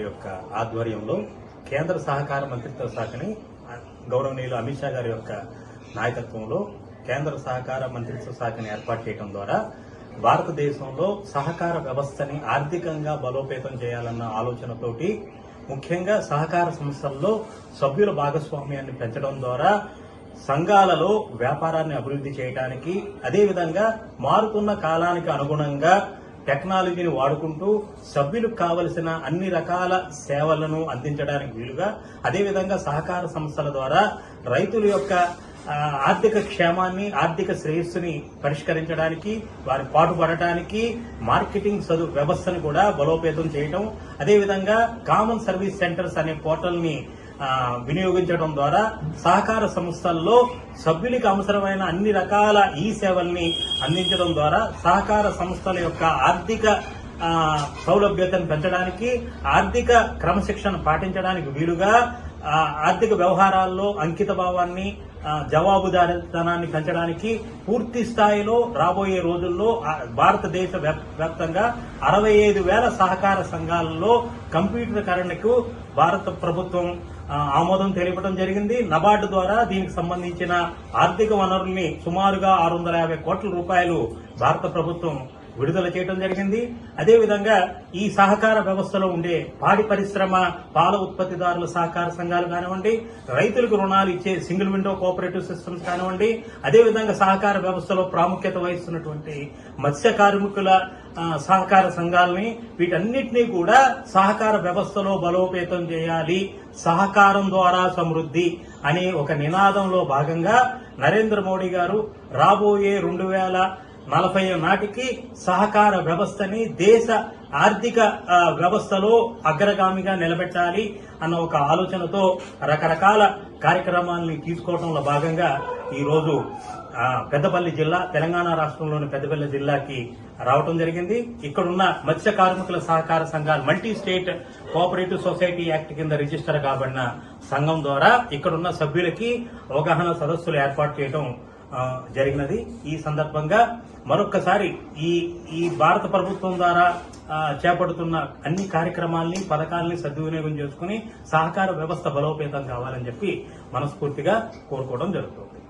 యొక్క ఆధ్వర్యంలో కేంద్ర సహకార మంత్రిత్వ శాఖని గౌరవనీయులు అమిత్ షా గారి యొక్క నాయకత్వంలో కేంద్ర సహకార మంత్రిత్వ శాఖని ఏర్పాటు చేయడం ద్వారా భారతదేశంలో సహకార వ్యవస్థని ఆర్థికంగా బలోపేతం చేయాలన్న ఆలోచనతోటి ముఖ్యంగా సహకార సంస్థల్లో సభ్యుల భాగస్వామ్యాన్ని పెంచడం ద్వారా సంఘాలలో వ్యాపారాన్ని అభివృద్ధి చేయడానికి అదేవిధంగా మారుతున్న కాలానికి అనుగుణంగా టెక్నాలజీని వాడుకుంటూ సభ్యులకు కావలసిన అన్ని రకాల సేవలను అందించడానికి వీలుగా అదేవిధంగా సహకార సంస్థల ద్వారా రైతుల యొక్క ఆర్థిక క్షేమాన్ని ఆర్థిక శ్రేయస్సుని పరిష్కరించడానికి వారి పాటుపడటానికి మార్కెటింగ్ చదువు వ్యవస్థను కూడా బలోపేతం చేయడం అదేవిధంగా కామన్ సర్వీస్ సెంటర్స్ అనే పోర్టల్ని వినియోగించడం ద్వారా సహకార సంస్థల్లో సభ్యులకు అవసరమైన అన్ని రకాల ఈ సేవల్ని అందించడం ద్వారా సహకార సంస్థల యొక్క ఆర్థిక సౌలభ్యతను పెంచడానికి ఆర్థిక క్రమశిక్షణ పాటించడానికి వీలుగా ఆర్థిక వ్యవహారాల్లో అంకిత భావాన్ని జవాబుదారితనాన్ని పెంచడానికి పూర్తి స్థాయిలో రాబోయే రోజుల్లో భారతదేశ వ్యాప్- వ్యాప్తంగా అరవై ఐదు వేల సహకార సంఘాలలో కంప్యూటరీకరణకు భారత ప్రభుత్వం ఆమోదం తెలిపడం జరిగింది. నబార్డు ద్వారా దీనికి సంబంధించిన ఆర్థిక వనరుల్ని సుమారుగా ఆరు వందల యాభై కోట్ల రూపాయలు భారత ప్రభుత్వం విడుదల చేయడం జరిగింది. అదేవిధంగా ఈ సహకార వ్యవస్థలో ఉండే పాడి పరిశ్రమ పాల ఉత్పత్తిదారుల సహకార సంఘాలు కానివ్వండి రైతులకు రుణాలు ఇచ్చే సింగిల్ విండో కోఆపరేటివ్ సిస్టమ్స్ కానివ్వండి అదేవిధంగా సహకార వ్యవస్థలో ప్రాముఖ్యత వహిస్తున్నటువంటి మత్స్య కార్మికుల సహకార సంఘాలని వీటన్నిటినీ కూడా సహకార వ్యవస్థలో బలోపేతం చేయాలి. సహకారం ద్వారా సమృద్ధి అనే ఒక నినాదంలో భాగంగా నరేంద్ర మోడీ గారు రాబోయే రెండు వేల నలభై నాటికి సహకార వ్యవస్థని దేశ ఆర్థిక వ్యవస్థలో అగ్రగామిగా నిలబెట్టాలి అన్న ఒక ఆలోచనతో రకరకాల కార్యక్రమాలని తీసుకోవడంలో భాగంగా ఈరోజు పెద్దపల్లి జిల్లా తెలంగాణ రాష్ట్రంలోని పెద్దపల్లి జిల్లాకి రావటం జరిగింది. ఇక్కడున్న మత్స్య కార్మికుల సహకార సంఘాలు multi state cooperative society act కింద రిజిస్టర్ కాబడిన సంఘం ద్వారా ఇక్కడున్న సభ్యులకి అవగాహన సదస్సులు ఏర్పాటు చేయడం జరిగినది. ఈ సందర్భంగా మరొక్కసారి ఈ ఈ భారత ప్రభుత్వం ద్వారా చేపడుతున్న అన్ని కార్యక్రమాల్ని పథకాల్ని సద్వినియోగం చేసుకుని సహకార వ్యవస్థ బలోపేతం కావాలని చెప్పి మనస్ఫూర్తిగా కోరుకోవడం జరుగుతుంది.